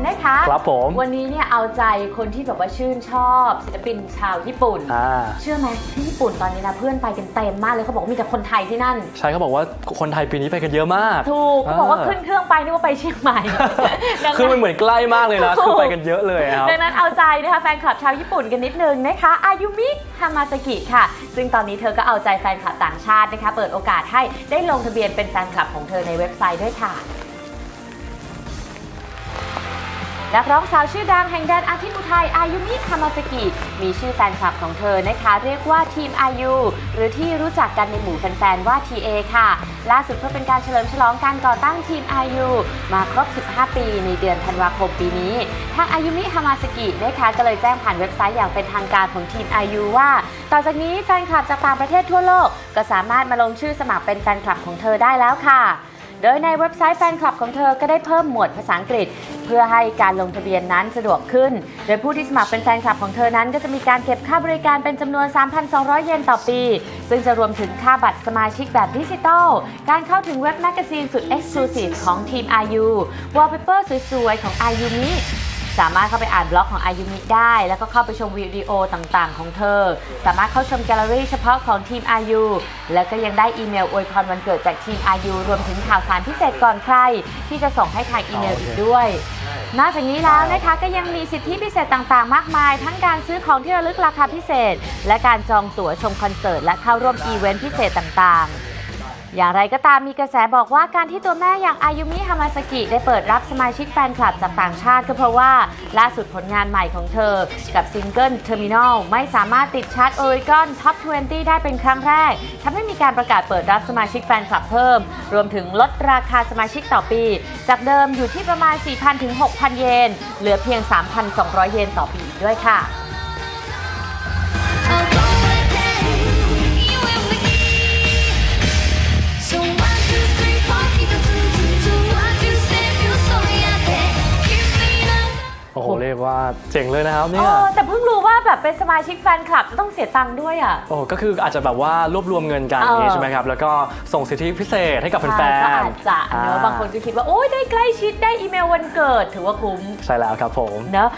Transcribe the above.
ยร์กันนะคะ ครับผม วันนี้เนี่ยเอาใจคนที่แบบว่าชื่นชอบ ศิลปินชาวญี่ปุ่น อ่า เชื่อไหมที่ญี่ปุ่นตอนนี้นะเพื่อนไปกันเต็มมากเลยเขาบอกว่ามีแต่คนไทยที่นั่น ใช่เขาบอกว่าคนไทยปีนี้ไปกันเยอะมาก ถูกเขาบอกว่าขึ้นเครื่องไปนึกว่าไปเชียงใหม่ดังคือนั้มันนเหมือนใกล้มากเลยนะถูกคือไปกันเยอะเลยครับ ดังนั้นเอาใจนะคะแฟนคลับชาวญี่ปุ่นกันนิดนึงนะคะอายุมิฮามาสกิค่ะ ซึ่งตอนนี้เธอก็เอาใจแฟนคลับต่างชาตินะคะ เปิดโอกาสให้ได้ลงทะเบียนเป็นแฟนคลับของเธอในเว็บไซต์ด้วยค่ะ นักร้องสาวชื่อดังแห่งแดนอาทิตย์อุทัยอายุมิฮามาสกิ มีชื่อแฟนคลับของเธอนะคะ เรียกว่าทีมอายุหรือที่รู้จักกันในหมู่แฟนๆว่า TA ค่ะ ล่าสุดเพื่อเป็นการเฉลิมฉลองการก่อตั้งทีมอายุมาครบ 15 ปีในเดือนธันวาคมปีนี้ ทางอายุมิฮามาสกินะคะก็เลยแจ้งผ่านเว็บไซต์อย่างเป็นทางการของทีมอายุว่า ต่อจากนี้แฟนคลับจากต่างประเทศทั่วโลก ก็สามารถมาลงชื่อสมัครเป็นแฟนคลับของเธอได้แล้วค่ะ โดยในเว็บไซต์แฟนคลับของเธอก็ได้เพิ่มหมวดภาษาอังกฤษ เพื่อให้การลงทะเบียนนั้นสะดวกขึ้น โดยผู้ที่สมัครเป็นแฟนคลับของเธอนั้น ก็จะมีการเก็บค่าบริการเป็นจำนวน 3,200 เยนต่อปี ซึ่งจะรวมถึงค่าบัตรสมาชิกแบบดิจิทัลการเข้าถึงเว็บแมกกาซีนสุดเอ็กซ์คลูซีฟของทีม IU วอลเปเปอร์สวยๆ ของ IU นี้ สามารถเข้าไปอ่านบล็อกของอายุมิได้ แล้วก็เข้าไปชมวิดีโอต่างๆ ของเธอ สามารถเข้าชมแกลเลอรี่เฉพาะของทีมอายุแล้วก็ยังได้อีเมลอวยพรวันเกิดจากทีมอายุรวมถึงข่าวสารพิเศษก่อนใคร ที่จะส่งให้ทางอีเมลอีกด้วยนอกจากนี้แล้วนะคะก็ยังมีสิทธิพิเศษต่างๆ มากมาย ทั้งการซื้อของที่ระลึกราคาพิเศษ และการจองตั๋วชมคอนเสิร์ตและเข้าร่วมอีเวนต์พิเศษต่างๆ อย่างไรก็ตามมีกระแสบอกว่าการที่ตัวแม่อย่างอายุมิฮามาสกิได้เปิดรับสมาชิกแฟนคลับจากต่างชาติก็เพราะว่าล่าสุดผลงานใหม่ของเธอ กับซิงเกิล Terminal ไม่สามารถติดชาร์ต Oricon Top 20 ได้เป็นครั้งแรกทำให้มีการประกาศเปิดรับสมาชิกแฟนคลับเพิ่ม รวมถึงลดราคาสมาชิกต่อปี จากเดิมอยู่ที่ประมาณ 4,000 ถึง 6,000 เยน เหลือเพียง 3,200 เยนต่อปีด้วยค่ะ เรียกว่าเจ๋งเลยนะครับเอเนี่ยอแต่เพิ่งรู้ว่าแบบเป็นสมาชิกแฟนคลับต้องเสียตังค์ด้วยอะ โอ้ก็คืออาจจะแบบว่ารวบรวมเงินกันเอออย่างนี้ใช่ไหมครับ แล้วก็ส่งสิทธิพิเศษให้กับแฟใช่นก็ๆอาจจะเนอะอ่บางคนก็คิดว่า โอ้ยได้ใกล้ชิดได้อีเมลวันเกิด ถือว่าคุ้มใช่แล้วครับผม เนอะ